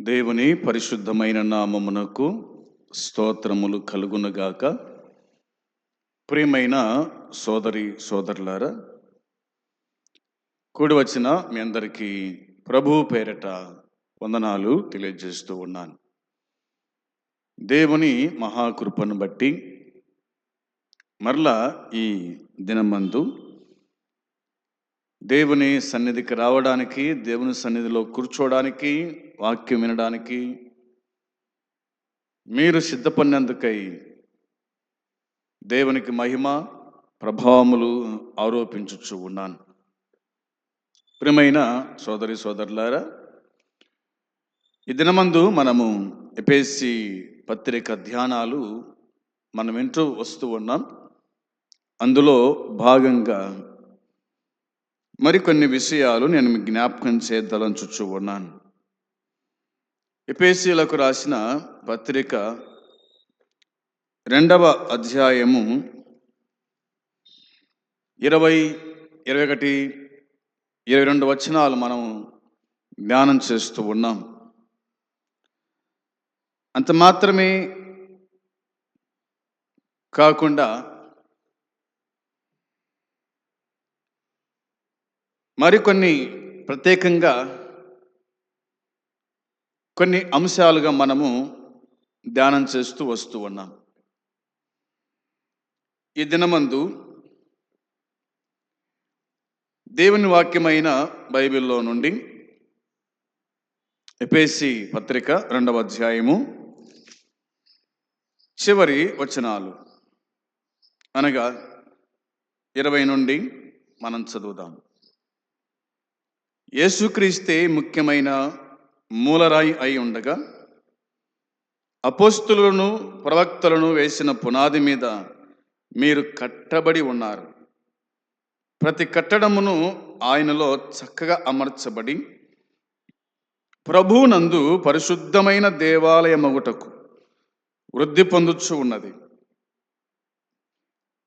దేవుని పరిశుద్ధమైన నామమునకు స్తోత్రములు కలుగునుగాక. ప్రియమైన సోదరి సోదరులారా కూడి వచ్చిన మీ అందరికీ ప్రభు పేరట వందనాలు తెలియజేస్తూ ఉన్నాను. దేవుని మహాకృపను బట్టి మరలా ఈ దినమందు దేవుని సన్నిధికి రావడానికి దేవుని సన్నిధిలో కూర్చోవడానికి వాక్యం వినడానికి మీరు సిద్ధపడినందుకై దేవునికి మహిమ ప్రభావములు ఆరోపించుచు ఉన్నాను. ప్రియమైన సోదరి సోదరులారా ఈ దినమందు మనము ఎపిఎస్సి పత్రిక ధ్యానాలు మనం వింటూ వస్తూ ఉన్నాం. అందులో భాగంగా మరికొన్ని విషయాలు నేను మీకు జ్ఞాపకం చేద్దాలంచుచూ ఉన్నాను ఎపేసీలకు రాసిన పత్రిక రెండవ అధ్యాయము ఇరవై ఇరవై ఒకటి ఇరవై రెండు వచనాలు మనం ధ్యానం చేస్తూ ఉన్నాం. అంత మాత్రమే కాకుండా మరికొన్ని ప్రత్యేకంగా కొన్ని అంశాలుగా మనము ధ్యానం చేస్తూ వస్తూ ఉన్నాం. ఈ దినమందు దేవుని వాక్యమైన బైబిల్లో నుండి ఎపేసి పత్రిక రెండవ అధ్యాయము చివరి వచనాలు అనగా ఇరవై నుండి మనం చదువుదాం. యేసుక్రీస్తే ముఖ్యమైన మూలరాయి అయి ఉండగా అపోస్తులను ప్రవక్తలను వేసిన పునాది మీద మీరు కట్టబడి ఉన్నారు. ప్రతి కట్టడమును ఆయనలో చక్కగా అమర్చబడి ప్రభునందు పరిశుద్ధమైన దేవాలయమగుటకు వృద్ధి పొందుచు ఉన్నది.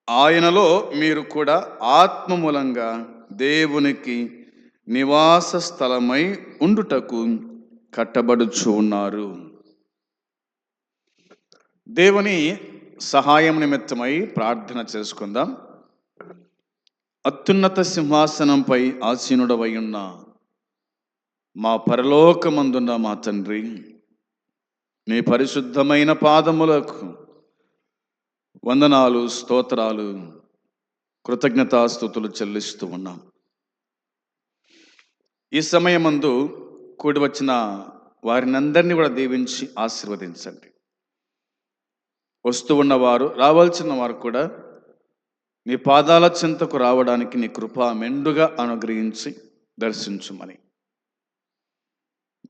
ఆయనలో మీరు కూడా ఆత్మ మూలంగా దేవునికి నివాస స్థలమై ఉండుటకు కట్టబడుచు ఉన్నారు. దేవుని సహాయం నిమిత్తమై ప్రార్థన చేసుకుందాం. అత్యున్నత సింహాసనంపై ఆసీనుడవై ఉన్న మా పరలోకమందున్న మా తండ్రి నీ పరిశుద్ధమైన పాదములకు వందనాలు స్తోత్రాలు కృతజ్ఞతాస్థుతులు చెల్లిస్తూ ఉన్నాం. ఈ సమయమందు కూడి వచ్చిన వారిని అందరినీ కూడా దీవించి ఆశీర్వదించండి. వస్తూ ఉన్నవారు రావాల్సిన వారు కూడా నీ పాదాల చింతకు రావడానికి నీ కృప మెండుగా అనుగ్రహించి దర్శించుమని.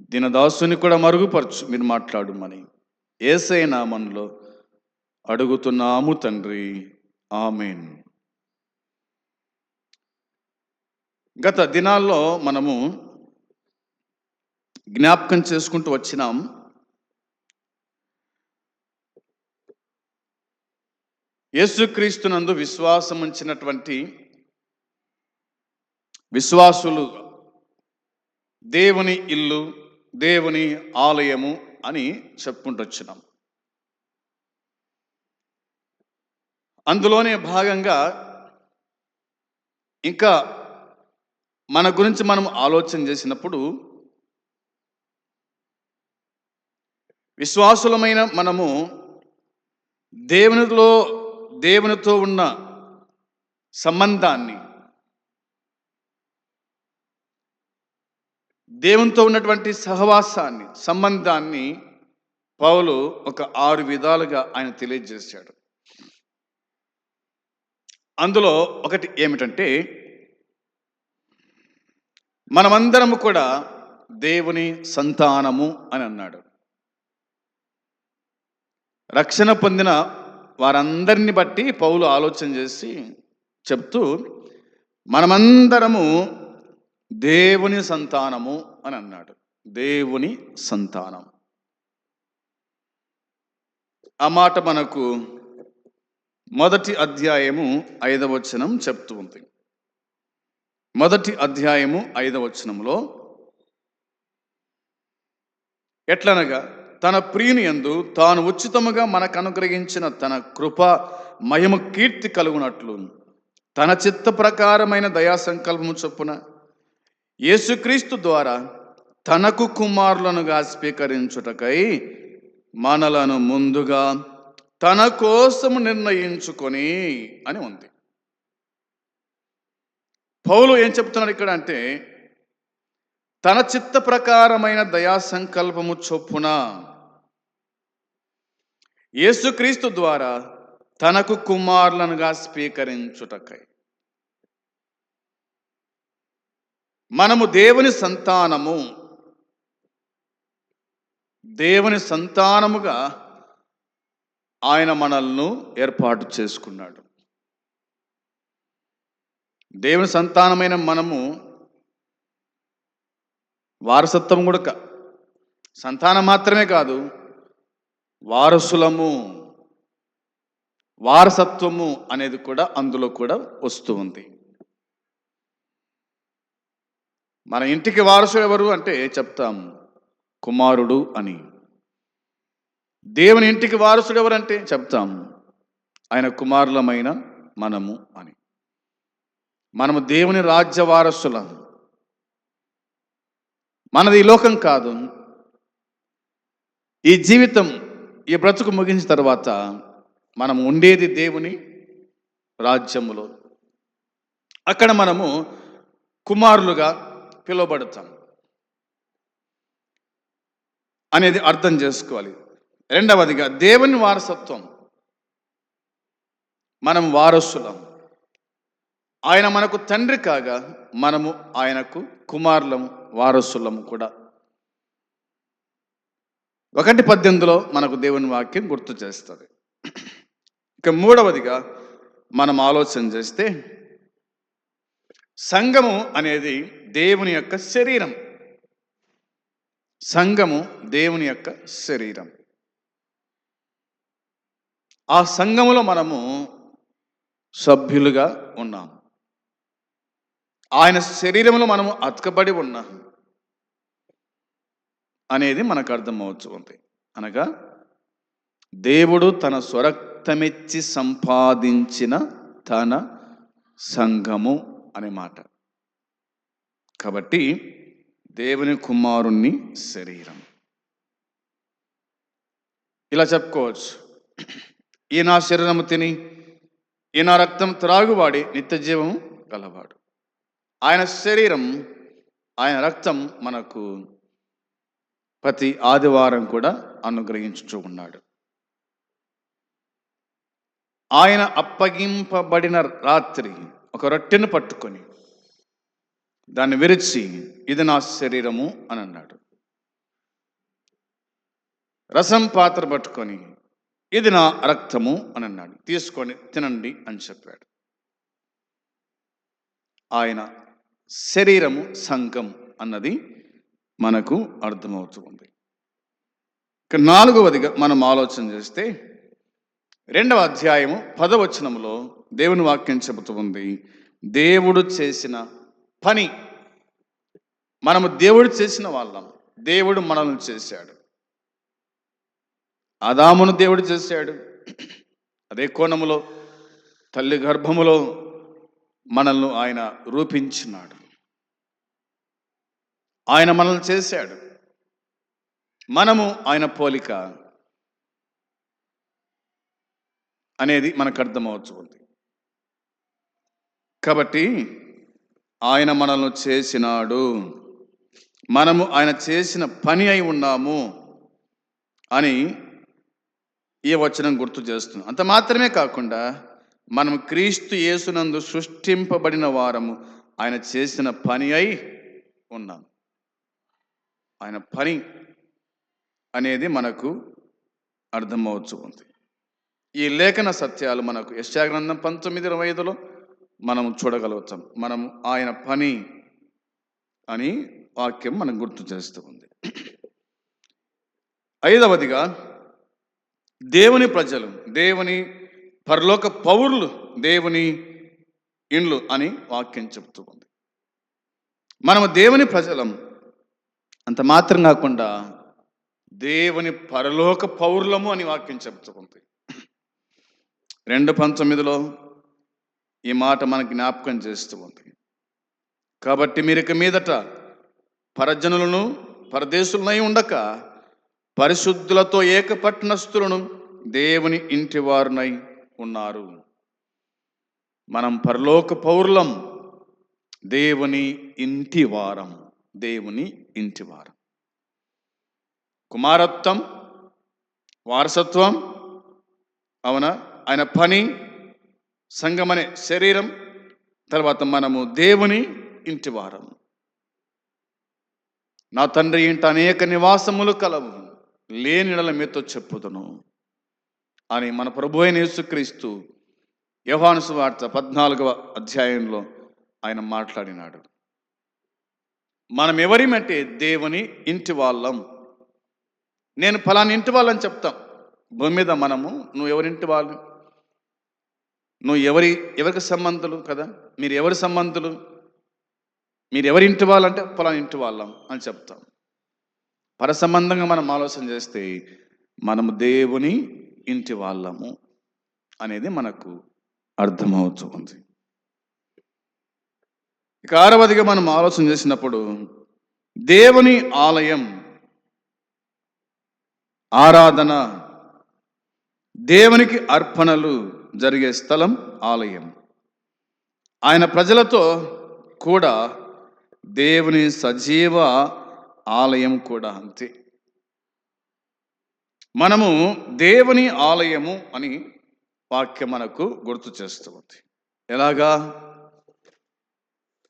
దినదాసుని కూడా మరుగుపరచు మీరు మాట్లాడుమని. ఏసై నామంలో అడుగుతున్నాము తండ్రి. ఆమెన్. గత దినాల్లో మనము జ్ఞాపకం చేసుకుంటూ వచ్చినాం. యేసుక్రీస్తునందు విశ్వాసం ఉంచినటువంటి విశ్వాసులు దేవుని ఇల్లు దేవుని ఆలయము అని చెప్పుకుంటూ వచ్చినాం. అందులోనే భాగంగా ఇంకా మన గురించి మనం ఆలోచన చేసినప్పుడు విశ్వాసులమైన మనము దేవునిలో దేవునితో ఉన్న సంబంధాన్ని దేవునితో ఉన్నటువంటి సహవాసాన్ని సంబంధాన్ని పౌలు ఒక ఆరు విధాలుగా ఆయన తెలియజేశాడు. అందులో ఒకటి ఏమిటంటే మనమందరము కూడా దేవుని సంతానము అని అన్నాడు. రక్షణ పొందిన వారందరిని బట్టి పౌలు ఆలోచన చేసి చెప్తూ మనమందరము దేవుని సంతానము అని అన్నాడు. దేవుని సంతానం. ఆ మాట మనకు మొదటి అధ్యాయము ఐదవచనం చెప్తూ ఉంది. మొదటి అధ్యాయము ఐదవచనంలో ఎట్లనగా తన ప్రియుని యందు తాను ఉచితముగా మనకు అనుగ్రహించిన తన కృప మహిమ కీర్తి కలుగునట్లు. తన చిత్త ప్రకారమైన దయా సంకల్పము చొప్పున యేసుక్రీస్తు ద్వారా తనకు కుమారులనుగా స్వీకరించుటకై మనలను ముందుగా తన కోసము నిర్ణయించుకొని అని ఉంది. పౌలు ఏం చెప్తున్నాడు ఇక్కడ అంటే తన చిత్త ప్రకారమైన దయా సంకల్పము చొప్పున యేసుక్రీస్తు ద్వారా తనకు కుమారులనుగా స్వీకరించుటకై. మనము దేవుని సంతానము దేవుని సంతానముగా ఆయన మనల్ని ఏర్పాటు చేసుకున్నాడు. దేవుని సంతానమైన మనము వారసత్వం కూడా కా- సంతానం మాత్రమే కాదు వారసులము వారసత్వము అనేది కూడా అందులో కూడా వస్తూ ఉంది. మన ఇంటికి వారసుడు ఎవరు అంటే చెప్తాం కుమారుడు అని. దేవుని ఇంటికి వారసుడు ఎవరంటే చెప్తాం ఆయన కుమారులమైన మనము అని. మనము దేవుని రాజ్య వారసులం. మనది ఈ లోకం కాదు. ఈ జీవితం ఈ బ్రతుకు ముగించిన తర్వాత మనం ఉండేది దేవుని రాజ్యములో. అక్కడ మనము కుమారులుగా పిలువబడతాం అనేది అర్థం చేసుకోవాలి. రెండవదిగా దేవుని వారసత్వం. మనం వారసులం. ఆయన మనకు తండ్రి కాగా మనము ఆయనకు కుమారులం వారసులం కూడా. ఒకటి పద్దెనిమిదిలో మనకు దేవుని వాక్యం గుర్తు చేస్తుంది. ఇక మూడవదిగా మనం ఆలోచన చేస్తే సంఘము అనేది దేవుని యొక్క శరీరం. సంఘము దేవుని యొక్క శరీరం. ఆ సంఘములో మనము సభ్యులుగా ఉన్నాము ఆయన శరీరంలో మనము అతకబడి ఉన్నాం అనేది మనకు అర్థమవచ్చు ఉంది అనగా దేవుడు తన స్వరక్తమెచ్చి సంపాదించిన తన సంఘము అనే మాట. కాబట్టి దేవుని కుమారుణ్ణి శరీరం. ఇలా చెప్పుకోవచ్చు. ఈ నా శరీరము తిని ఈ నా రక్తం త్రాగువాడి నిత్య జీవము గలవాడు. ఆయన శరీరం ఆయన రక్తం మనకు ప్రతి ఆదివారం కూడా అనుగ్రహించుచూ ఉన్నాడు. ఆయన అప్పగింపబడిన రాత్రి ఒక రొట్టెను పట్టుకొని దాన్ని విరిచి ఇది నా శరీరము అని అన్నాడు. రసం పాత్ర పట్టుకొని ఇది నా రక్తము అని అన్నాడు. తీసుకొని తినండి అని చెప్పాడు. ఆయన శరీరము సంఘం అన్నది మనకు అర్థమవుతుంది. ఇక నాలుగవదిగా మనం ఆలోచన చేస్తే రెండవ అధ్యాయము పదవచనములో దేవుని వాక్యం చెబుతూ ఉంది దేవుడు చేసిన పని. మనము దేవుడు చేసిన వాళ్ళం. దేవుడు మనల్ని చేశాడు. ఆదామును దేవుడు చేశాడు. అదే కోణములో తల్లి గర్భములో మనల్ని ఆయన రూపించినాడు. ఆయన మనల్ని చేశాడు. మనము ఆయన పోలిక అనేది మనకు అర్థమవచ్చు ఉంది కాబట్టి ఆయన మనల్ని చేసినాడు. మనము ఆయన చేసిన పని అయి ఉన్నాము అని ఈ వచనం గుర్తు చేస్తున్నాం అంత మాత్రమే కాకుండా మనం క్రీస్తు యేసునందు సృష్టింపబడిన వారము ఆయన చేసిన పని అయి ఉన్నాం. ఆయన పని అనేది మనకు అర్థమవచ్చు ఉంది. ఈ లేఖన సత్యాలు మనకు యశాగ్రంథం పంతొమ్మిది ఇరవై ఐదులో మనం చూడగలుగుతాం. మనం ఆయన పని అని వాక్యం మనం గుర్తు చేస్తూ ఉంది. ఐదవదిగా దేవుని ప్రజలు దేవుని పరలోక పౌరులు దేవుని ఇండ్లు అని వాక్యం చెప్తూ ఉంది. మనము దేవుని ప్రజలం అంత మాత్రం కాకుండా దేవుని పరలోక పౌరులము అని వాక్యం చెబుతుంది. రెండు పంతొమ్మిదిలో ఈ మాట మనకి జ్ఞాపకం చేస్తూ ఉంది కాబట్టి మీరిక మీదట పరజనులను పరదేశులనై ఉండక పరిశుద్ధులతో ఏకపట్నస్తులను దేవుని ఇంటి వారునై ఉన్నారు. మనం పరలోక పౌరులం దేవుని ఇంటి వారం. దేవుని ఇంటి వారం కుమారత్వం వారసత్వం అవునా? ఆయన పని సంగమనే శరీరం తర్వాత మనము దేవుని ఇంటివారం. నా తండ్రి ఇంట అనేక నివాసములు కలవు. లేని మీతో చెప్పుదును. అని మన ప్రభు అయిన యేసుక్రీస్తు యోహాను వార్త పద్నాలుగవ అధ్యాయంలో ఆయన మాట్లాడినాడు. మనం ఎవరిమంటే దేవుని ఇంటి వాళ్ళం. నేను ఫలాని ఇంటి వాళ్ళని చెప్తాం. భూమి మీద మనము నువ్వు ఎవరింటి వాళ్ళు? నువ్వు ఎవరి ఎవరికి సంబంధులు కదా? మీరు ఎవరి సంబంధులు? మీరు ఎవరి ఇంటి వాళ్ళంటే ఫలాని ఇంటి వాళ్ళం అని చెప్తాం. పరసంబంధంగా మనం ఆలోచన చేస్తే మనము దేవుని ఇంటి వాళ్ళము అనేది మనకు అర్థమవుతుంది. ఇక ఆరవదిగా మనం ఆలోచన చేసినప్పుడు దేవుని ఆలయం ఆరాధన దేవునికి అర్పణలు జరిగే స్థలం ఆలయం. ఆయన ప్రజలతో కూడా దేవుని సజీవ ఆలయం కూడా అంతే. మనము దేవుని ఆలయము అని వాక్యం మనకు గుర్తు చేస్తూ ఉంది ఎలాగా?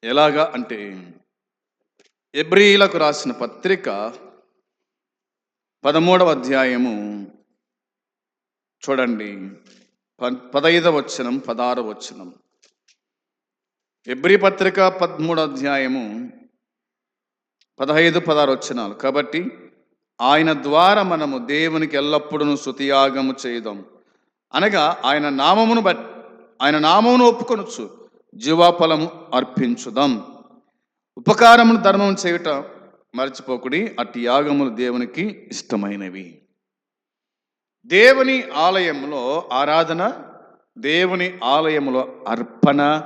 ఎలాగా అంటే ఎబ్రిలకు రాసిన పత్రిక పదమూడవ అధ్యాయము. చూడండి పదైదవ వచనం పదహారవ వచనం. ఎబ్రి పత్రిక పదమూడవ అధ్యాయము పదహైదు పదహారు వచనాలు. కాబట్టి ఆయన ద్వారా మనము దేవునికి ఎల్లప్పుడూ శృతియాగము చేయదాం. అనగా ఆయన నామమును బట్ ఆయన నామమును ఒప్పుకొనొచ్చు జీవాఫలము అర్పించుదాం. ఉపకారమును ధర్మం చేయుట మర్చిపోకుడి అట్టి యాగములు దేవునికి ఇష్టమైనవి. దేవుని ఆలయంలో ఆరాధన దేవుని ఆలయములో అర్పణ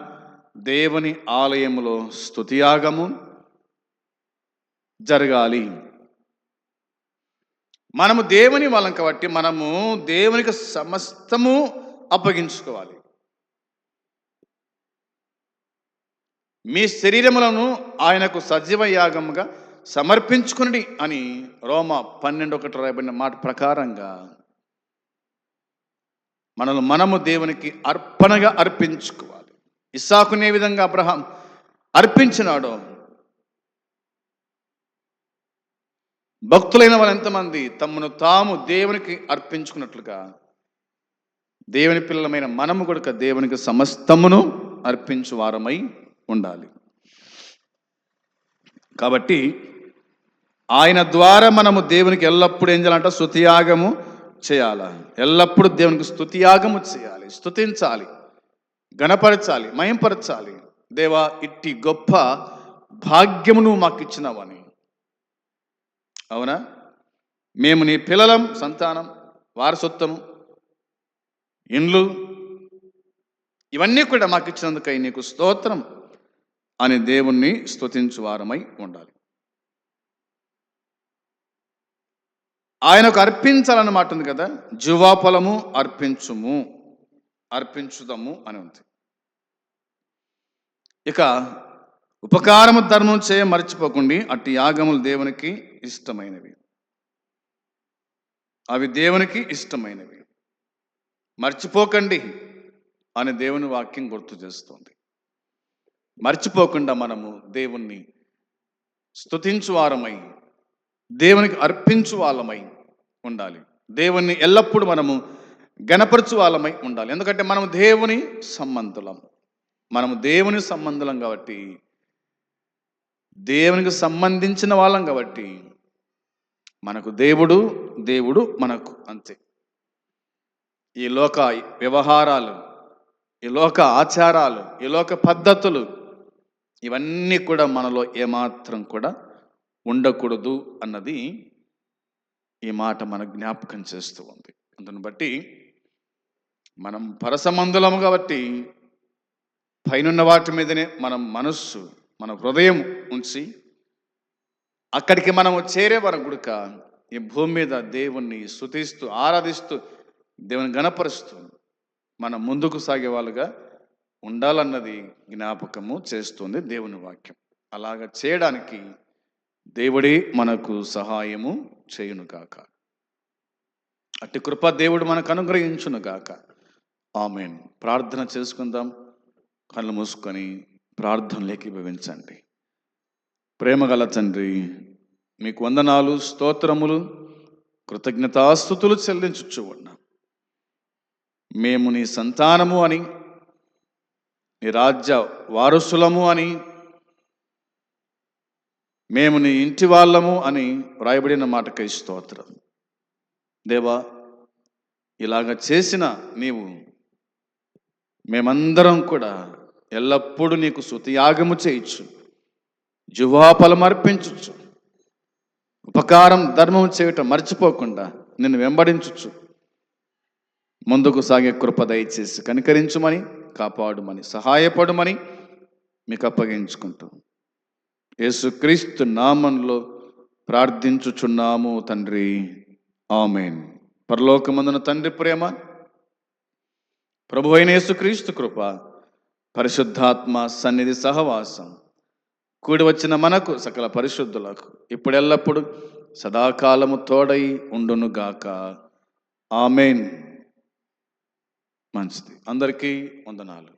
దేవుని ఆలయములో స్థుతియాగము జరగాలి. మనము దేవుని వాళ్ళం కాబట్టి మనము దేవునికి సమస్తము అప్పగించుకోవాలి. మీ శరీరములను ఆయనకు సజీవ యాగముగా సమర్పించుకుని అని రోమ పన్నెండు ఒకటి రాయబడిన మాట ప్రకారంగా మనల్ని మనము దేవునికి అర్పణగా అర్పించుకోవాలి. ఇస్సాకునే విధంగా అబ్రహాం అర్పించినాడో భక్తులైన వాళ్ళు ఎంతమంది తమను తాము దేవునికి అర్పించుకున్నట్లుగా దేవుని పిల్లలమైన మనము కూడా దేవునికి సమస్తమును అర్పించు వారమై ఉండాలి. కాబట్టి ఆయన ద్వారా మనము దేవునికి ఎల్లప్పుడూ ఏం చేయాలంట స్థుతియాగము చేయాలి? ఎల్లప్పుడూ దేవునికి స్థుతియాగము చేయాలి. స్థుతించాలి గణపరచాలి. మయంపరచాలి దేవా ఇట్టి గొప్ప భాగ్యము నువ్వు మాకు ఇచ్చినావని అవునా? మేము నీ పిల్లలం సంతానం వారసత్వం ఇండ్లు ఇవన్నీ కూడా మాకు ఇచ్చినందుకై నీకు స్తోత్రం. అని దేవుణ్ణి స్తుతించు వారమై ఉండాలి. ఆయనకు అర్పించాలన్నమాట ఉంది కదా? జువాఫలము అర్పించుము అర్పించుదము అని ఉంది. ఇక ఉపకారము ధర్మం చేయ మర్చిపోకండి అట్టి యాగములు దేవునికి ఇష్టమైనవి. అవి దేవునికి ఇష్టమైనవి. మర్చిపోకండి అని దేవుని వాక్యం గుర్తు చేస్తుంది. మర్చిపోకుండా మనము దేవుణ్ణి స్తుతించు వారమై దేవునికి అర్పించు వాళ్ళమై ఉండాలి. దేవుణ్ణి ఎల్లప్పుడూ మనము గణపరచు వాళ్ళమై ఉండాలి. ఎందుకంటే మనము దేవుని సంబంధులం మనము దేవుని సంబంధులం కాబట్టి దేవునికి సంబంధించిన వాళ్ళం కాబట్టి మనకు దేవుడు దేవుడు మనకు అంతే. ఈ లోక వ్యవహారాలు ఈ లోక ఆచారాలు ఈ లోక పద్ధతులు ఇవన్నీ కూడా మనలో ఏమాత్రం కూడా ఉండకూడదు అన్నది ఈ మాట మన జ్ఞాపకం చేస్తూ ఉంది. అందుని బట్టి మనం పరసమందులము కాబట్టి పైనున్న వాటి మీదనే మనం మనస్సు మన హృదయం ఉంచి అక్కడికి మనము చేరే వరకు గుడుక ఈ భూమి మీద దేవుణ్ణి స్థుతిస్తూ ఆరాధిస్తూ దేవుని గణపరుస్తూ మనం ముందుకు సాగే వాళ్ళుగా ఉండాలన్నది జ్ఞాపకము చేస్తుంది దేవుని వాక్యం. అలాగ చేయడానికి దేవుడే మనకు సహాయము చేయును గాక అట్టి కృప దేవుడు మనకు అనుగ్రహించును గాక ఆమెన్. ప్రార్థన చేసుకుందాం. కళ్ళు మూసుకొని ప్రార్థనలు ఏకీభవించండి ప్రేమగల తండ్రి మీకు వందనాలు స్తోత్రములు కృతజ్ఞతాస్థుతులు చెల్లించుచు ఉన్నాం మేము నీ సంతానము అని నీ రాజ్య వారసులము అని మేము నీ ఇంటి వాళ్ళము అని వ్రాయబడిన మాటకై స్తోత్రం. దేవా ఇలాగ చేసిన నీవు మేమందరం కూడా ఎల్లప్పుడూ నీకు శృతియాగము చేయొచ్చు జువాఫలం అర్పించచ్చు ఉపకారం ధర్మం చేయటం మర్చిపోకుండా నిన్ను వెంబడించచ్చు ముందుకు సాగే కృప దయచేసి కనికరించుమని కాపాడుమని సహాయపడుమని మీకు అప్పగించుకుంటూ. యేసుక్రీస్తు నామంలో ప్రార్థించుచున్నాము తండ్రి. ఆమెన్. పరలోకమందున తండ్రి ప్రేమ ప్రభు అయిన యేసుక్రీస్తు కృప పరిశుద్ధాత్మ సన్నిధి సహవాసం కూడి వచ్చిన మనకు సకల పరిశుద్ధులకు ఇప్పుడెల్లప్పుడు సదాకాలము తోడై ఉండునుగాక. ఆమెన్. మంచిది. అందరికీ వందనాలు.